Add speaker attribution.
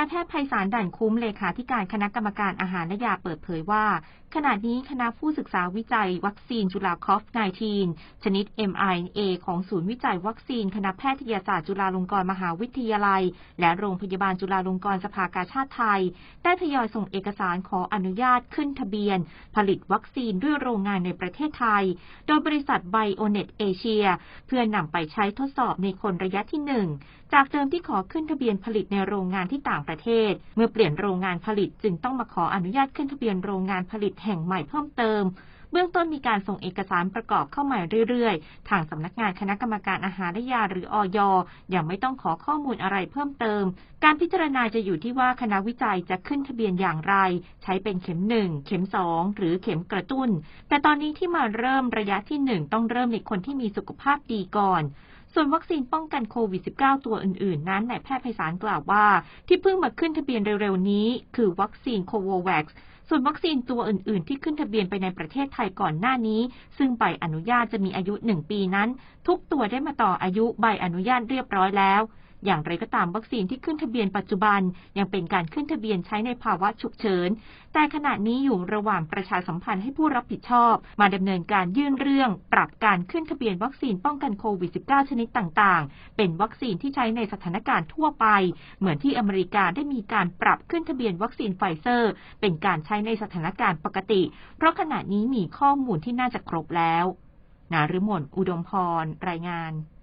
Speaker 1: ายแพทย์ไพศาลด่านคุ้มเลขาธิการคณะกรรมการอาหารและยาเปิดเผยว่า ขณะนี้คณะผู้ศึกษาวิจัยวัคซีนจุลาคอฟ 19 ชนิด mRNA ของศูนย์วิจัยวัคซีนคณะแพทยศาสตร์จุฬาลงกรณ์มหาวิทยาลัย และโรงพยาบาลจุฬาลงกรณ์สภากาชาติไทย ได้ทยอยส่งเอกสารขออนุญาตขึ้นทะเบียน ผลิตวัคซีนด้วยโรงงานในประเทศไทย โดยบริษัทไบโอเน็ตเอเชียเพื่อนำไปใช้ทดสอบในคนระยะที่ 1 จากเดิมที่ขอขึ้นทะเบียนผลิตในโรงงานที่ต่างประเทศ เมื่อเปลี่ยนโรงงานผลิตจึงต้องมาขออนุญาตขึ้นทะเบียนโรงงานผลิตแห่งใหม่เพิ่มเติม เบื้องต้นมีการส่งเอกสารประกอบเข้ามาเรื่อยๆ ทางสำนักงานคณะกรรมการอาหารและยาหรืออย ยังไม่ต้องขอข้อมูลอะไรเพิ่มเติม การพิจารณาจะอยู่ที่ว่าคณะวิจัยจะขึ้นทะเบียนอย่างไร ใช้เป็นเข็ม1เข็ม2หรือเข็มกระตุ้น แต่ตอนนี้ที่มาเริ่มระยะที่1ต้องเริ่มในคนที่มีสุขภาพดีก่อน ส่วนวัคซีนป้องกันโควิด -19 ตัวอื่น ๆ นั้นนายแพทย์ไพศาลกล่าวว่า ที่เพิ่งมาขึ้นทะเบียนเร็ว ๆ นี้ คือวัคซีนโคโวแว็กซ์ส่วนวัคซีนตัวอื่น ๆ ที่ขึ้นทะเบียนไปในประเทศไทยก่อนหน้านี้ ซึ่งใบอนุญาตจะมีอายุ 1 ปีนั้น ทุกตัวได้มาต่ออายุใบอนุญาตเรียบร้อยแล้ว อย่างไรก็ตามวัคซีนที่ขึ้นทะเบียนปัจจุบัน ยังเป็นการขึ้นทะเบียนใช้ในภาวะฉุกเฉิน แต่ขณะนี้อยู่ระหว่างประชาสัมพันธ์ให้ผู้รับผิดชอบ มาดำเนินการยื่นเรื่องปรับการขึ้นทะเบียนวัคซีนป้องกันโควิด -19 ชนิดต่างๆ เป็นวัคซีนที่ใช้ในสถานการณ์ทั่วไป เหมือนที่อเมริกาได้มีการปรับขึ้นทะเบียนวัคซีนไฟเซอร์ เป็นการใช้ในสถานการณ์ปกติ เพราะขณะนี้มีข้อมูลที่น่าจะครบแล้วนาฤมลอุดมพร รายงาน